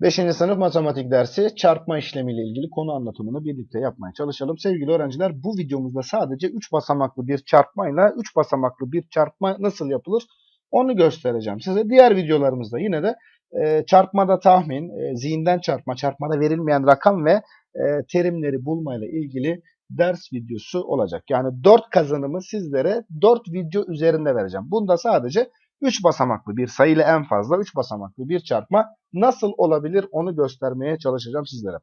5. sınıf matematik dersi çarpma işlemiyle ilgili konu anlatımını birlikte yapmaya çalışalım. Sevgili öğrenciler bu videomuzda sadece 3 basamaklı bir çarpmayla 3 basamaklı bir çarpma nasıl yapılır onu göstereceğim size. Diğer videolarımızda yine de e, çarpmada tahmin, e, zihinden çarpma, çarpmada verilmeyen rakam ve e, terimleri bulmayla ilgili ders videosu olacak. Yani 4 kazanımı sizlere 4 video üzerinde vereceğim. Bunda sadece 3 basamaklı bir sayı ile en fazla 3 basamaklı bir çarpma nasıl olabilir onu göstermeye çalışacağım sizlere.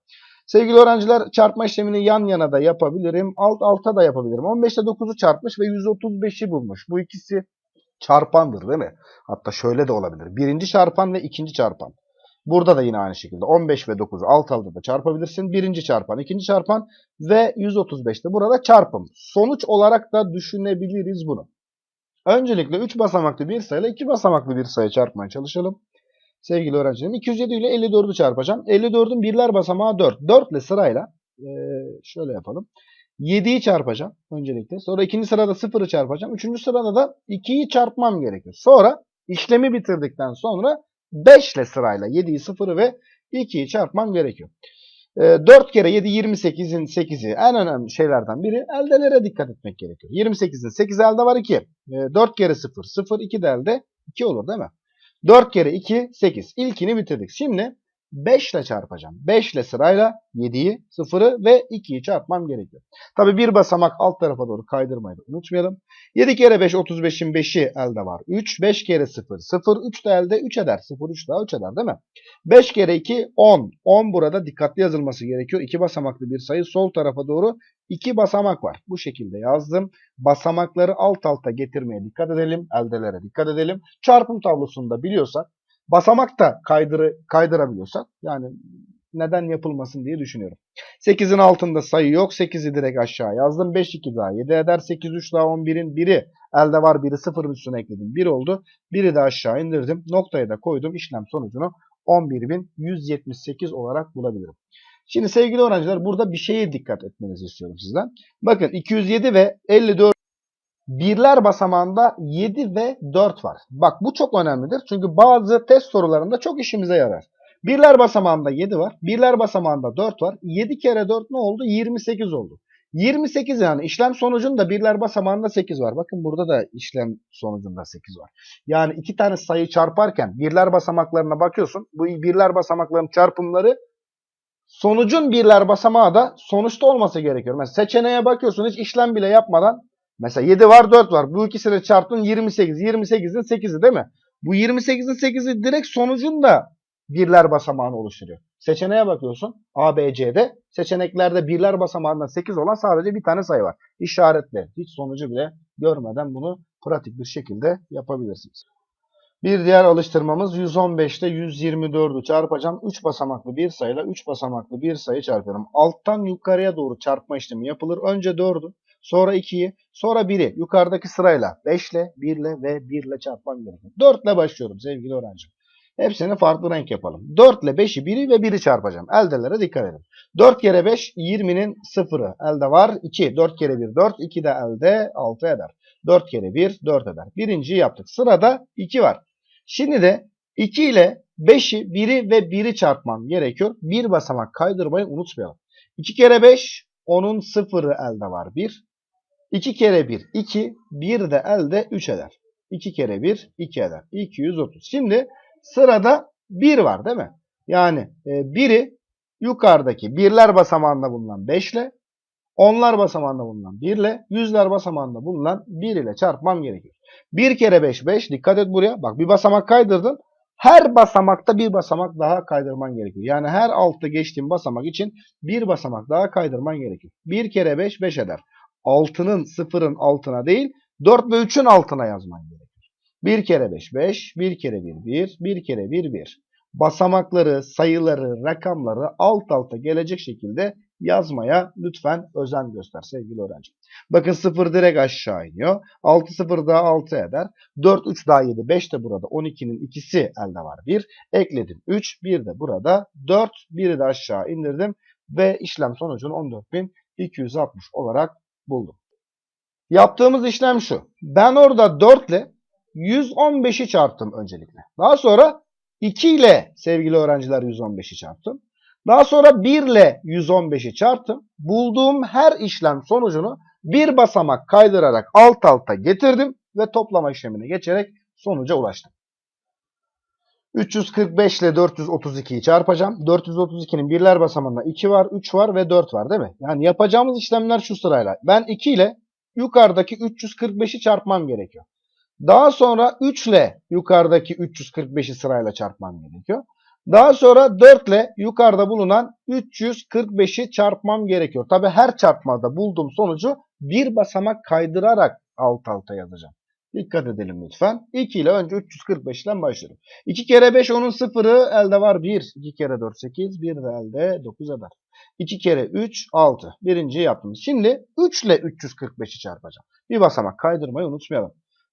Sevgili öğrenciler çarpma işlemini yan yana da yapabilirim. Alt alta da yapabilirim. 15 ile 9'u çarpmış ve 135'i bulmuş. Bu ikisi çarpandır değil mi? Hatta şöyle de olabilir. Birinci çarpan ve ikinci çarpan. Burada da yine aynı şekilde 15 ve 9'u alt alta da çarpabilirsin. Birinci çarpan, ikinci çarpan ve 135 de burada çarpım. Sonuç olarak da düşünebiliriz bunu. Öncelikle 3 basamaklı bir sayıyla 2 basamaklı bir sayı çarpmaya çalışalım. Sevgili öğrencilerim 207 ile 54'ü çarpacağım. 54'ün birler basamağı 4. 4 ile sırayla e, şöyle yapalım. 7'yi çarpacağım öncelikle. Sonra ikinci sırada 0'ı çarpacağım. Üçüncü sırada da 2'yi çarpmam gerekiyor. Sonra işlemi bitirdikten sonra 5 ile sırayla 7'yi 0'ı ve 2'yi çarpmam gerekiyor. E, 4 kere 7 28'in 8'i en önemli şeylerden biri eldelere dikkat etmek gerekiyor. 28'in 8 elde var 2. E, 4 kere 0 0 2 de elde 2 olur değil mi? 4 kere 2 8. İlkini bitirdik. Şimdi 5 ile çarpacağım. 5 ile sırayla 7'yi, 0'ı ve 2'yi çarpmam gerekiyor. Tabi bir basamak alt tarafa doğru kaydırmayı da unutmayalım. 7 kere 5 35'in 5'i elde var. 3. 5 kere 0 0. 3 de elde 3 eder. 0 3 daha 3 eder değil mi? 5 kere 2 10. 10 burada dikkatli yazılması gerekiyor. 2 basamaklı bir sayı sol tarafa doğru 2 basamak var. Bu şekilde yazdım. Basamakları alt alta getirmeye dikkat edelim. Eldelere dikkat edelim. Çarpım tablosunda biliyorsak basamak da kaydırı, kaydırabiliyorsak yani neden yapılmasın diye düşünüyorum. 8'in altında sayı yok. 8'i direkt aşağı yazdım. 5 2 daha 7 eder. 8 3 daha 11'in biri elde var. Biri 0'ın üstüne ekledim. 1 oldu. Biri de aşağı indirdim. Noktayı da koydum. İşlem sonucunu 11.178 olarak bulabilirim. Şimdi sevgili öğrenciler burada bir şeye dikkat etmenizi istiyorum sizden. Bakın 207 ve 54 birler basamağında 7 ve 4 var. Bak bu çok önemlidir. Çünkü bazı test sorularında çok işimize yarar. Birler basamağında 7 var. Birler basamağında 4 var. 7 kere 4 ne oldu? 28 oldu. 28 yani işlem sonucunda birler basamağında 8 var. Bakın burada da işlem sonucunda 8 var. Yani iki tane sayı çarparken birler basamaklarına bakıyorsun. Bu birler basamakların çarpımları sonucun birler basamağı da sonuçta olması gerekiyor. Mesela seçeneğe bakıyorsun hiç işlem bile yapmadan mesela 7 var 4 var. Bu ikisini çarptın 28. 28'in 8'i değil mi? Bu 28'in 8'i direkt sonucun da birler basamağını oluşturuyor. Seçeneğe bakıyorsun A, B, C'de. Seçeneklerde birler basamağından 8 olan sadece bir tane sayı var. İşaretle hiç sonucu bile görmeden bunu pratik bir şekilde yapabilirsiniz. Bir diğer alıştırmamız 115 ile 124'ü çarpacağım. 3 basamaklı bir sayıyla 3 basamaklı bir sayı çarpıyorum. Alttan yukarıya doğru çarpma işlemi yapılır. Önce 4'ü, sonra 2'yi, sonra 1'i yukarıdaki sırayla 5 ile, 1 ile ve 1 ile çarpmam gerekiyor. 4 ile başlıyorum sevgili öğrencim. Hepsini farklı renk yapalım. 4 ile 5'i 1'i ve 1'i çarpacağım. Eldelere dikkat edin. 4 kere 5 20'nin 0'ı. Elde var 2. 4 kere 1 4. 2 de elde 6 eder. 4 kere 1 4 eder. Birinciyi yaptık. Sırada 2 var. Şimdi de 2 ile 5'i 1'i ve 1'i çarpmam gerekiyor. Bir basamak kaydırmayı unutmayalım. 2 kere 5 onun 0'ı elde var 1. 2 kere 1 2. 1 de elde 3 eder. 2 kere 1 2 eder. 230. Şimdi Sırada 1 var değil mi? Yani e, biri yukarıdaki birler basamağında bulunan 5 ile onlar basamağında bulunan 1 ile yüzler basamağında bulunan 1 ile çarpmam gerekiyor. 1 kere 5 5 dikkat et buraya. Bak bir basamak kaydırdın. Her basamakta bir basamak daha kaydırman gerekiyor. Yani her altta geçtiğin basamak için bir basamak daha kaydırman gerekiyor. 1 kere 5 5 eder. 6'nın 0'ın altına değil 4 ve 3'ün altına yazman gerekiyor. 1 kere 5 5, 1 kere 1 1, 1 kere 1 1. Basamakları, sayıları, rakamları alt alta gelecek şekilde yazmaya lütfen özen göster sevgili öğrenci. Bakın 0 direkt aşağı iniyor. 6 0 daha 6 eder. 4 3 daha 7 5 de burada. 12'nin ikisi elde var 1. Ekledim 3. 1 de burada 4. 1'i de aşağı indirdim. Ve işlem sonucunu 14.260 olarak buldum. Yaptığımız işlem şu. Ben orada 4 ile 115'i çarptım öncelikle. Daha sonra 2 ile sevgili öğrenciler 115'i çarptım. Daha sonra 1 ile 115'i çarptım. Bulduğum her işlem sonucunu bir basamak kaydırarak alt alta getirdim ve toplama işlemine geçerek sonuca ulaştım. 345 ile 432'yi çarpacağım. 432'nin birler basamağında 2 var, 3 var ve 4 var değil mi? Yani yapacağımız işlemler şu sırayla. Ben 2 ile yukarıdaki 345'i çarpmam gerekiyor. Daha sonra 3 ile yukarıdaki 345'i sırayla çarpmam gerekiyor. Daha sonra 4 ile yukarıda bulunan 345'i çarpmam gerekiyor. Tabi her çarpmada bulduğum sonucu bir basamak kaydırarak alt alta yazacağım. Dikkat edelim lütfen. 2 ile önce 345 ile başlıyorum. 2 kere 5 onun sıfırı elde var 1. 2 kere 4 8. 1 de elde 9 eder. 2 kere 3 6. Birinci yaptınız. Şimdi 3 ile 345'i çarpacağım. Bir basamak kaydırmayı unutmayalım.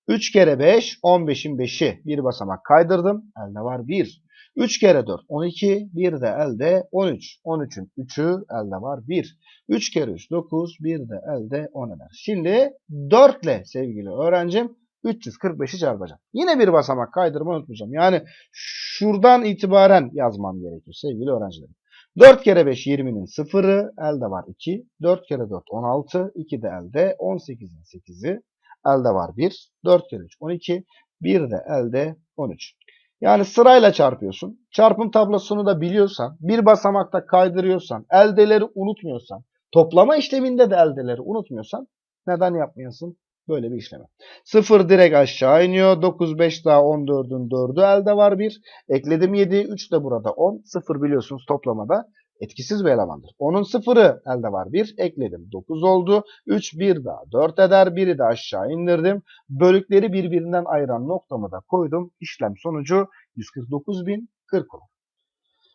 3 kere 5 15'in 5'i. Bir basamak kaydırdım. Elde var 1. 3 kere 4 12. Bir de elde 13. 13'ün 3'ü elde var 1. 3 kere 3 9. Bir de elde 10 eder. Şimdi 4 ile sevgili öğrencim 345'i çarpacağım. Yine bir basamak kaydırma unutmayacağım. Yani şuradan itibaren yazmam gerekiyor sevgili öğrencilerim. 4 kere 5 20'nin sıfırı elde var 2. 4 kere 4 16. 2 de elde 18'in 8'i elde var 1. 4 kere 3 12. 1 de elde 13. Yani sırayla çarpıyorsun. Çarpım tablosunu da biliyorsan, bir basamakta kaydırıyorsan, eldeleri unutmuyorsan, toplama işleminde de eldeleri unutmuyorsan neden yapmayasın böyle bir işlemi? 0 direkt aşağı iniyor. 9, 5 daha 14'ün 4'ü elde var 1. Ekledim 7, 3 de burada 10. 0 biliyorsunuz toplamada etkisiz bir elemandır. Onun sıfırı elde var 1. Ekledim 9 oldu. 3 1 daha 4 eder. 1'i de aşağı indirdim. Bölükleri birbirinden ayıran noktamı da koydum. İşlem sonucu 149.040 olur.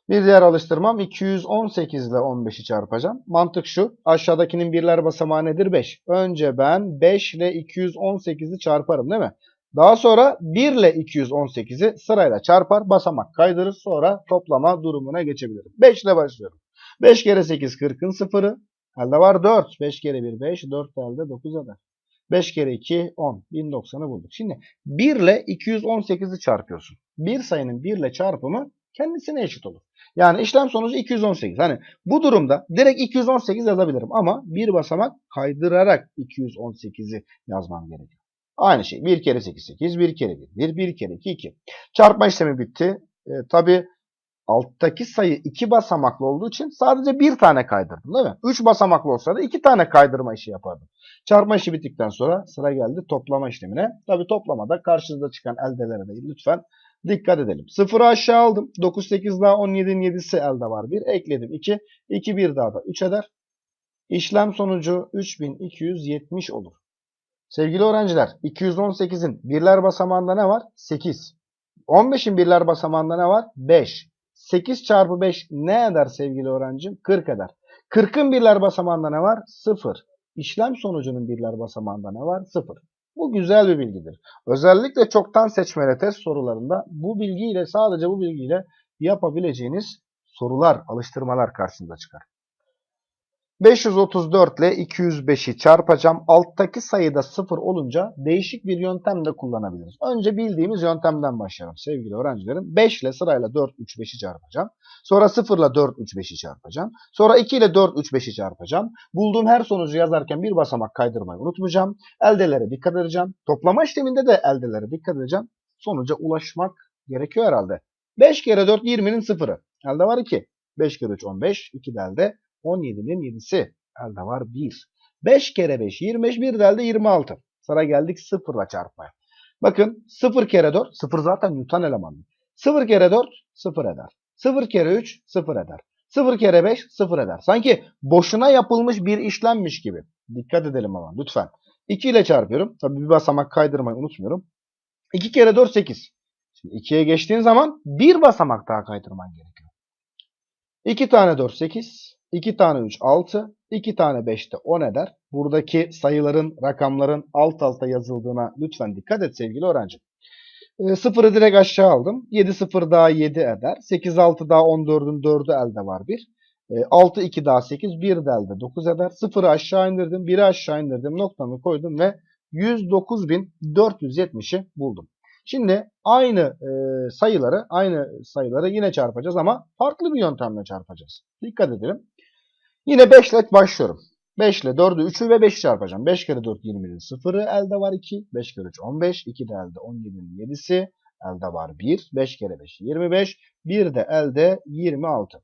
Bir diğer alıştırmam 218 ile 15'i çarpacağım. Mantık şu. Aşağıdakinin birler basamağı nedir? 5. Önce ben 5 ile 218'i çarparım değil mi? Daha sonra 1 ile 218'i sırayla çarpar, basamak kaydırır. Sonra toplama durumuna geçebilirim. 5 ile başlıyorum. 5 kere 8 40'ın sıfırı. Elde var 4. 5 kere 1 5. 4 de elde 9 eder. 5 kere 2 10. 1090'ı bulduk. Şimdi 1 ile 218'i çarpıyorsun. Bir sayının 1 ile çarpımı kendisine eşit olur. Yani işlem sonucu 218. Hani bu durumda direkt 218 yazabilirim ama bir basamak kaydırarak 218'i yazmam gerekiyor. Aynı şey. 1 kere 8 8, 1 kere 1 1, 1 kere 2 2. Çarpma işlemi bitti. E, Tabi alttaki sayı 2 basamaklı olduğu için sadece bir tane kaydırdım değil mi? 3 basamaklı olsa da 2 tane kaydırma işi yapardım. Çarpma işi bittikten sonra sıra geldi toplama işlemine. Tabi toplamada karşınıza çıkan eldelere de lütfen dikkat edelim. 0'ı aşağı aldım. 9 8 daha 17'nin 7'si elde var. 1 ekledim 2. 2 1 daha da 3 eder. İşlem sonucu 3270 olur. Sevgili öğrenciler 218'in birler basamağında ne var? 8. 15'in birler basamağında ne var? 5. 8 çarpı 5 ne eder sevgili öğrencim? 40 eder. 40'ın birler basamağında ne var? 0. İşlem sonucunun birler basamağında ne var? 0. Bu güzel bir bilgidir. Özellikle çoktan seçmeli test sorularında bu bilgiyle sadece bu bilgiyle yapabileceğiniz sorular, alıştırmalar karşınıza çıkar. 534 ile 205'i çarpacağım. Alttaki sayıda 0 olunca değişik bir yöntem de kullanabiliriz. Önce bildiğimiz yöntemden başlayalım sevgili öğrencilerim. 5 ile sırayla 4, 3, 5'i çarpacağım. Sonra 0 ile 4, 3, 5'i çarpacağım. Sonra 2 ile 4, 3, 5'i çarpacağım. Bulduğum her sonucu yazarken bir basamak kaydırmayı unutmayacağım. Eldelere dikkat edeceğim. Toplama işleminde de eldelere dikkat edeceğim. Sonuca ulaşmak gerekiyor herhalde. 5 kere 4 20'nin sıfırı. Elde var 2. 5 kere 3 15. 2 de elde 17'nin 7'si. Elde var 1. 5 kere 5 25. 1 de elde 26. Sıra geldik 0 ile çarpmaya. Bakın 0 kere 4. 0 zaten yutan elemanı. 0 kere 4 0 eder. 0 kere 3 0 eder. 0 kere 5 0 eder. Sanki boşuna yapılmış bir işlemmiş gibi. Dikkat edelim ama lütfen. 2 ile çarpıyorum. Tabii bir basamak kaydırmayı unutmuyorum. 2 kere 4 8. Şimdi 2'ye geçtiğin zaman bir basamak daha kaydırman gerekiyor. 2 tane 4 8. 2 tane 3 6. 2 tane 5 de 10 eder. Buradaki sayıların, rakamların alt alta yazıldığına lütfen dikkat et sevgili öğrenci. E, sıfırı direkt aşağı aldım. 7 0 daha 7 eder. 8 6 daha 14'ün 4'ü elde var 1. E, 6 2 daha 8 1 de elde 9 eder. Sıfırı aşağı indirdim. 1'i aşağı indirdim. Noktamı koydum ve 109.470'i buldum. Şimdi aynı e, sayıları aynı sayıları yine çarpacağız ama farklı bir yöntemle çarpacağız. Dikkat edelim. Yine 5 ile başlıyorum. 5 ile 4'ü 3'ü ve 5'i çarpacağım. 5 kere 4 20'nin 0'ı elde var 2. 5 kere 3 15. 2 de elde 17'nin 7'si. Elde var 1. 5 kere 5 25. 1 de elde 26.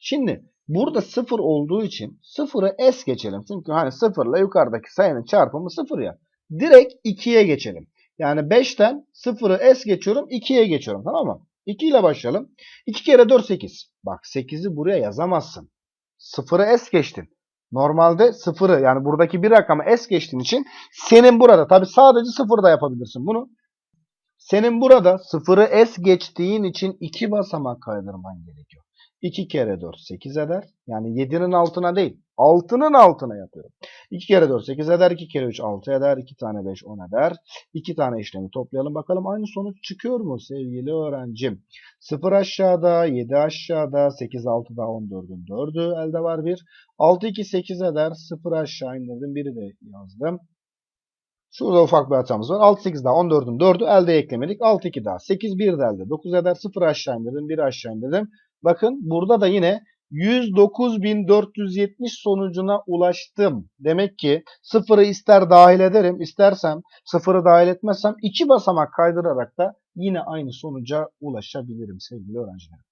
Şimdi burada 0 olduğu için 0'ı es geçelim. Çünkü hani 0 ile yukarıdaki sayının çarpımı 0 ya. Direkt 2'ye geçelim. Yani 5'ten 0'ı es geçiyorum 2'ye geçiyorum tamam mı? 2 ile başlayalım. 2 kere 4 8. Bak 8'i buraya yazamazsın. 0'ı es geçtin. Normalde 0'ı yani buradaki bir rakamı es geçtiğin için senin burada tabi sadece 0 da yapabilirsin bunu. Senin burada 0'ı es geçtiğin için 2 basamak kaydırman gerekiyor. 2 kere 4 8 eder. Yani 7'nin altına değil 6'nın altına yapıyorum. 2 kere 4 8 eder. 2 kere 3 6 eder. 2 tane 5 10 eder. 2 tane işlemi toplayalım. Bakalım aynı sonuç çıkıyor mu sevgili öğrencim? 0 aşağıda, 7 aşağıda, 8 6'da 14'ün 4'ü elde var 1. 6 2 8 eder. 0 aşağı indirdim. 1'i de yazdım. Şurada ufak bir hatamız var. 6 8 daha 14'ün 4'ü elde eklemedik. 6 2 daha 8 1 de elde. 9 eder. 0 aşağı indirdim. 1 aşağı indirdim. Bakın burada da yine 109.470 sonucuna ulaştım. Demek ki sıfırı ister dahil ederim, istersem sıfırı dahil etmezsem iki basamak kaydırarak da yine aynı sonuca ulaşabilirim sevgili öğrenciler.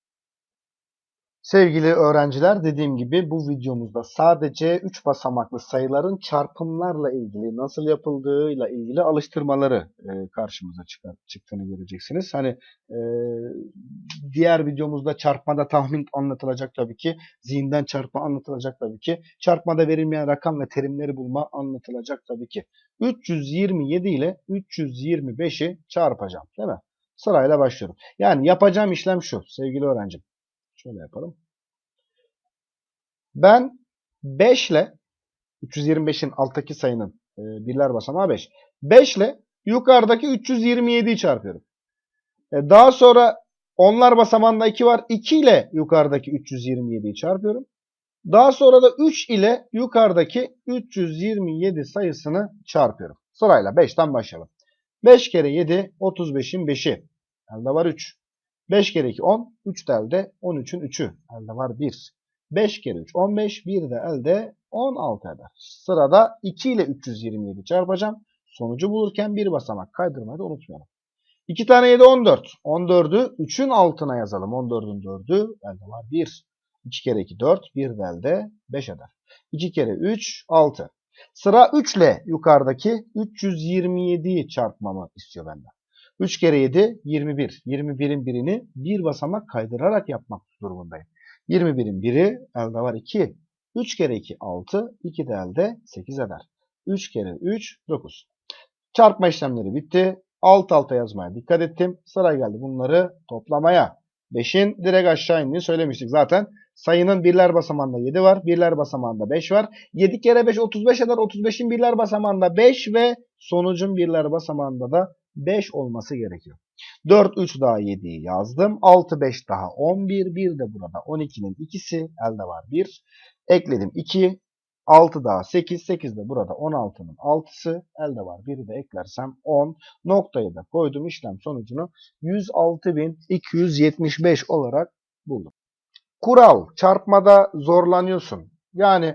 Sevgili öğrenciler dediğim gibi bu videomuzda sadece 3 basamaklı sayıların çarpımlarla ilgili nasıl yapıldığıyla ilgili alıştırmaları e, karşımıza çıkar, çıktığını göreceksiniz. Hani e, diğer videomuzda çarpmada tahmin anlatılacak tabii ki. Zihinden çarpma anlatılacak tabii ki. Çarpmada verilmeyen rakam ve terimleri bulma anlatılacak tabii ki. 327 ile 325'i çarpacağım değil mi? Sırayla başlıyorum. Yani yapacağım işlem şu sevgili öğrencim. Şöyle yapalım. Ben 5 ile 325'in alttaki sayının e, birler basamağı 5. 5 ile yukarıdaki 327'yi çarpıyorum. E, daha sonra onlar basamağında 2 var. 2 ile yukarıdaki 327'yi çarpıyorum. Daha sonra da 3 ile yukarıdaki 327 sayısını çarpıyorum. Sırayla 5'ten başlayalım. 5 kere 7 35'in 5'i. Elde var 3. 5 kere 2 10. 3 de elde 13'ün 3'ü. Elde var 1. 5 kere 3 15. 1 de elde 16 eder. Sırada 2 ile 327 çarpacağım. Sonucu bulurken bir basamak kaydırmayı da unutmayalım. 2 tane 7 14. 14'ü 3'ün altına yazalım. 14'ün 4'ü elde var 1. 2 kere 2 4. 1 de elde 5 eder. 2 kere 3 6. Sıra 3 ile yukarıdaki 327'yi çarpmamı istiyor benden. 3 kere 7 21. 21'in birini bir basamak kaydırarak yapmak durumundayım. 21'in biri elde var 2. 3 kere 2 6. 2 de elde 8 eder. 3 kere 3 9. Çarpma işlemleri bitti. Alt alta yazmaya dikkat ettim. Sıra geldi bunları toplamaya. 5'in direkt aşağı indiğini söylemiştik zaten. Sayının birler basamağında 7 var. Birler basamağında 5 var. 7 kere 5 35 eder. 35'in birler basamağında 5 ve sonucun birler basamağında da 5 olması gerekiyor. 4, 3 daha 7'yi yazdım. 6, 5 daha 11. 1 de burada 12'nin ikisi. Elde var 1. Ekledim 2. 6 daha 8. 8 de burada 16'nın 6'sı. Elde var 1'i de eklersem 10. Noktayı da koydum. işlem sonucunu 106.275 olarak buldum. Kural. Çarpmada zorlanıyorsun. Yani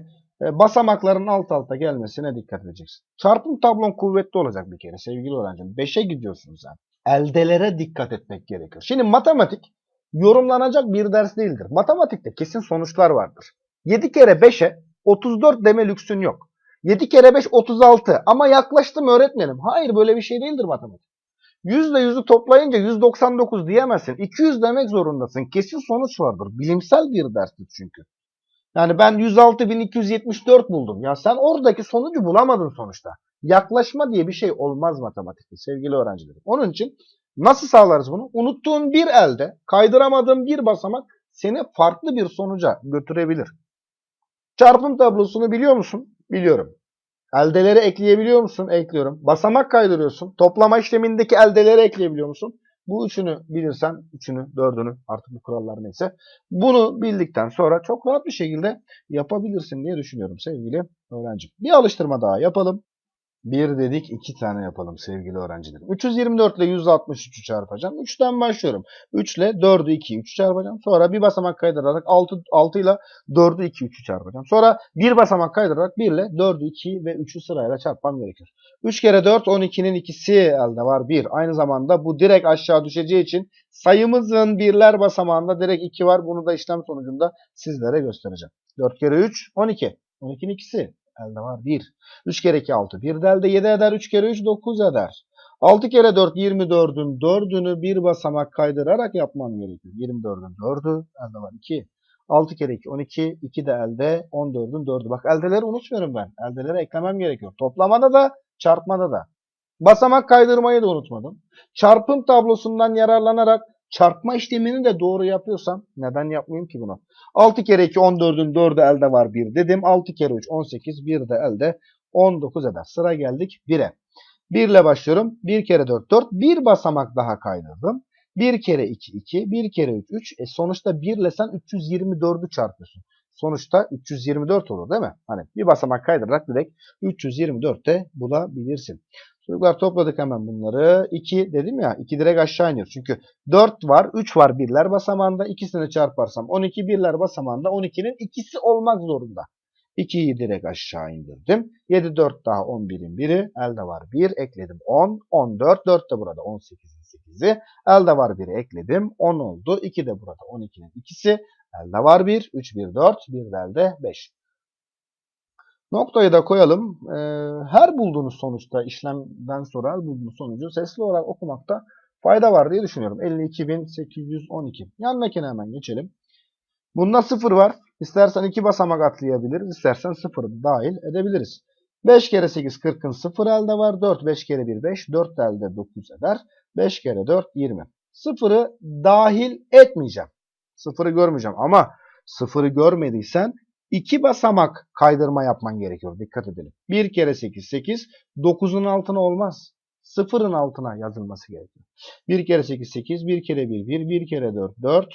basamakların alt alta gelmesine dikkat edeceksin. Çarpım tablon kuvvetli olacak bir kere sevgili öğrencim. 5'e gidiyorsun sen. Eldelere dikkat etmek gerekiyor. Şimdi matematik yorumlanacak bir ders değildir. Matematikte kesin sonuçlar vardır. 7 kere 5'e 34 deme lüksün yok. 7 kere 5 36 ama yaklaştım öğretmenim. Hayır böyle bir şey değildir matematik. 100 ile 100'ü toplayınca 199 diyemezsin. 200 demek zorundasın. Kesin sonuç vardır. Bilimsel bir derstir çünkü. Yani ben 106.274 buldum. Ya sen oradaki sonucu bulamadın sonuçta. Yaklaşma diye bir şey olmaz matematikte sevgili öğrencilerim. Onun için nasıl sağlarız bunu? Unuttuğun bir elde kaydıramadığın bir basamak seni farklı bir sonuca götürebilir. Çarpım tablosunu biliyor musun? Biliyorum. Eldeleri ekleyebiliyor musun? Ekliyorum. Basamak kaydırıyorsun. Toplama işlemindeki eldeleri ekleyebiliyor musun? Bu üçünü bilirsen, üçünü, dördünü artık bu kurallar neyse. Bunu bildikten sonra çok rahat bir şekilde yapabilirsin diye düşünüyorum sevgili öğrencim. Bir alıştırma daha yapalım. 1 dedik 2 tane yapalım sevgili öğrencilerim. 324 ile 163'ü çarpacağım. 3'ten başlıyorum. 3 ile 4'ü 2'yi 3 çarpacağım. Sonra bir basamak kaydırarak 6, 6 ile 4'ü 2'yi 3'ü çarpacağım. Sonra bir basamak kaydırarak 1 ile 4'ü 2'yi ve 3'ü sırayla çarpmam gerekiyor. 3 kere 4 12'nin ikisi elde var 1. Aynı zamanda bu direkt aşağı düşeceği için sayımızın birler basamağında direkt 2 var. Bunu da işlem sonucunda sizlere göstereceğim. 4 kere 3 12. 12'nin ikisi elde var 1. 3 kere 2 6. 1 de elde 7 eder. 3 kere 3 9 eder. 6 kere 4 24'ün 4'ünü bir basamak kaydırarak yapmam gerekiyor. 24'ün 4'ü elde var 2. 6 kere 2 12. 2 de elde 14'ün 4'ü. Bak eldeleri unutmuyorum ben. Eldeleri eklemem gerekiyor. Toplamada da çarpmada da. Basamak kaydırmayı da unutmadım. Çarpım tablosundan yararlanarak çarpma işlemini de doğru yapıyorsam neden yapmayayım ki bunu? 6 kere 2 14'ün 4'ü elde var 1 dedim. 6 kere 3 18 1 de elde 19 eder. Sıra geldik 1'e. 1 ile başlıyorum. 1 kere 4 4. Bir basamak daha kaydırdım. 1 kere 2 2. 1 kere 3 3. E sonuçta 1 ile sen 324'ü çarpıyorsun. Sonuçta 324 olur değil mi? Hani bir basamak kaydırarak direkt 324'te bulabilirsin. Çocuklar topladık hemen bunları. 2 dedim ya 2 direkt aşağı iniyor. Çünkü 4 var 3 var birler basamağında. ikisini çarparsam 12 birler basamağında 12'nin ikisi olmak zorunda. 2'yi direkt aşağı indirdim. 7 4 daha 11'in biri. Elde var 1 ekledim 10. 14 4 de burada 18'in 8'i. Elde var 1'i ekledim. 10 oldu. 2 de burada 12'nin ikisi. Elde var 1. 3 1 4. 1 de elde 5. Noktayı da koyalım. Ee, her bulduğunuz sonuçta işlemden sonra her bulduğunuz sonucu sesli olarak okumakta fayda var diye düşünüyorum. 52.812. Yanındakine hemen geçelim. Bunda 0 var. İstersen 2 basamak atlayabiliriz. İstersen 0'ı dahil edebiliriz. 5 kere 8 40'ın 0 elde var. 4 5 kere 1 5. 4 elde 9 eder. 5 kere 4 20. 0'ı dahil etmeyeceğim. 0'ı görmeyeceğim ama 0'ı görmediysen 2 basamak kaydırma yapman gerekiyor. Dikkat edelim. 1 kere 8 8. 9'un altına olmaz. 0'ın altına yazılması gerekiyor. 1 kere 8 8. 1 kere 1 1. 1 kere 4 4.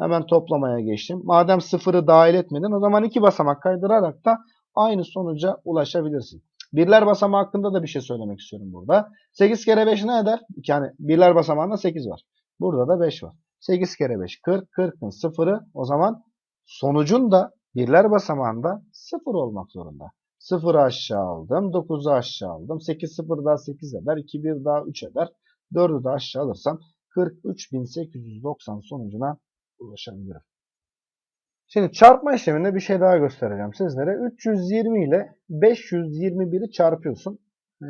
Hemen toplamaya geçtim. Madem 0'ı dahil etmedin o zaman 2 basamak kaydırarak da aynı sonuca ulaşabilirsin. Birler basamağı hakkında da bir şey söylemek istiyorum burada. 8 kere 5 ne eder? Yani birler basamağında 8 var. Burada da 5 var. 8 kere 5 40. 40'ın 0'ı o zaman sonucun da birler basamağında 0 olmak zorunda. 0'ı aşağı aldım. 9'u aşağı aldım. 8 0 daha 8 eder. 2 1 daha 3 eder. 4'ü de aşağı alırsam 43.890 sonucuna ulaşabilirim. Şimdi çarpma işleminde bir şey daha göstereceğim sizlere. 320 ile 521'i çarpıyorsun. Ee,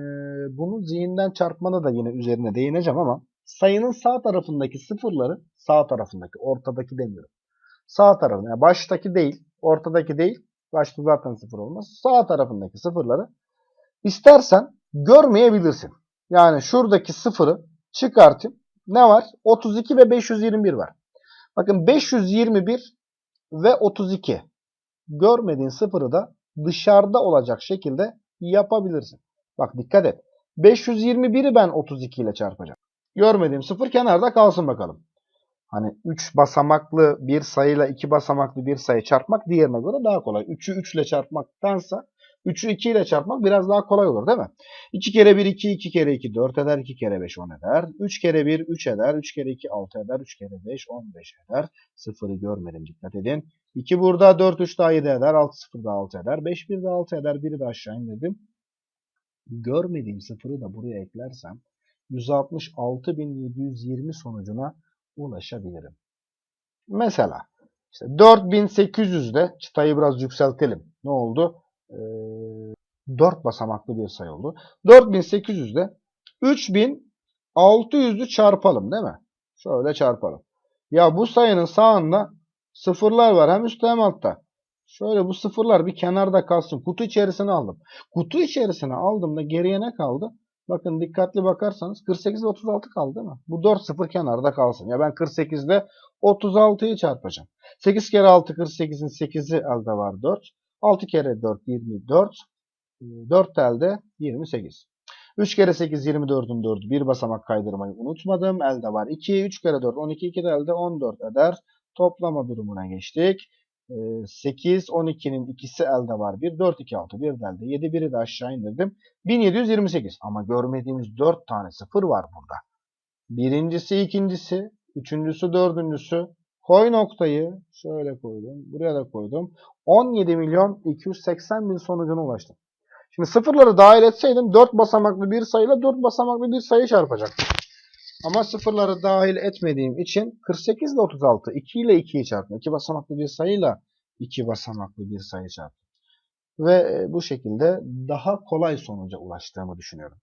bunu zihinden çarpmada da yine üzerine değineceğim ama sayının sağ tarafındaki sıfırları sağ tarafındaki ortadaki demiyorum. Sağ tarafında yani baştaki değil ortadaki değil başta zaten sıfır olmaz. Sağ tarafındaki sıfırları istersen görmeyebilirsin. Yani şuradaki sıfırı çıkartayım. Ne var? 32 ve 521 var. Bakın 521 ve 32. Görmediğin sıfırı da dışarıda olacak şekilde yapabilirsin. Bak dikkat et. 521'i ben 32 ile çarpacağım. Görmediğim sıfır kenarda kalsın bakalım. Hani 3 basamaklı bir sayıyla 2 basamaklı bir sayı çarpmak diğerine göre daha kolay. 3'ü 3 ile çarpmaktansa 3'ü 2 ile çarpmak biraz daha kolay olur değil mi? 2 kere 1 2, 2 kere 2 4 eder, 2 kere 5 10 eder. 3 kere 1 3 eder, 3 kere 2 6 eder, 3 kere 5 15 eder. Sıfırı görmedim dikkat edin. 2 burada 4 3 daha 7 eder, 6 0 daha 6 eder, 5 1 daha 6 eder, 1'i de aşağı indirdim. Görmediğim sıfırı da buraya eklersem 166.720 sonucuna ulaşabilirim. Mesela işte 4800'de çıtayı biraz yükseltelim. Ne oldu? Ee, 4 basamaklı bir sayı oldu. 4800'de 3600'ü çarpalım değil mi? Şöyle çarpalım. Ya bu sayının sağında sıfırlar var hem üstte hem altta. Şöyle bu sıfırlar bir kenarda kalsın. Kutu içerisine aldım. Kutu içerisine aldığımda geriye ne kaldı? Bakın dikkatli bakarsanız 48 ve 36 kaldı değil mi? Bu 4 sıfır kenarda kalsın. Ya ben 48 ile 36'yı çarpacağım. 8 kere 6 48'in 8'i elde var 4. 6 kere 4 24. 4 elde 28. 3 kere 8 24'ün 4'ü. Bir basamak kaydırmayı unutmadım. Elde var 2. 3 kere 4 12. 2 de elde 14 eder. Toplama durumuna geçtik. Ee, 8, 12'nin ikisi elde var. 1, 4, 2, 6, 1 de elde. 7, 1'i de aşağı indirdim. 1728. Ama görmediğimiz 4 tane sıfır var burada. Birincisi, ikincisi, üçüncüsü, dördüncüsü. Koy noktayı. Şöyle koydum. Buraya da koydum. 17 milyon 280 bin sonucuna ulaştım. Şimdi sıfırları dahil etseydim 4 basamaklı bir sayıyla 4 basamaklı bir sayı çarpacaktım. Ama sıfırları dahil etmediğim için 48 ile 36 2 ile 2'yi çarptım. 2 basamaklı bir sayıyla 2 basamaklı bir sayı çarptım. Ve e, bu şekilde daha kolay sonuca ulaştığımı düşünüyorum.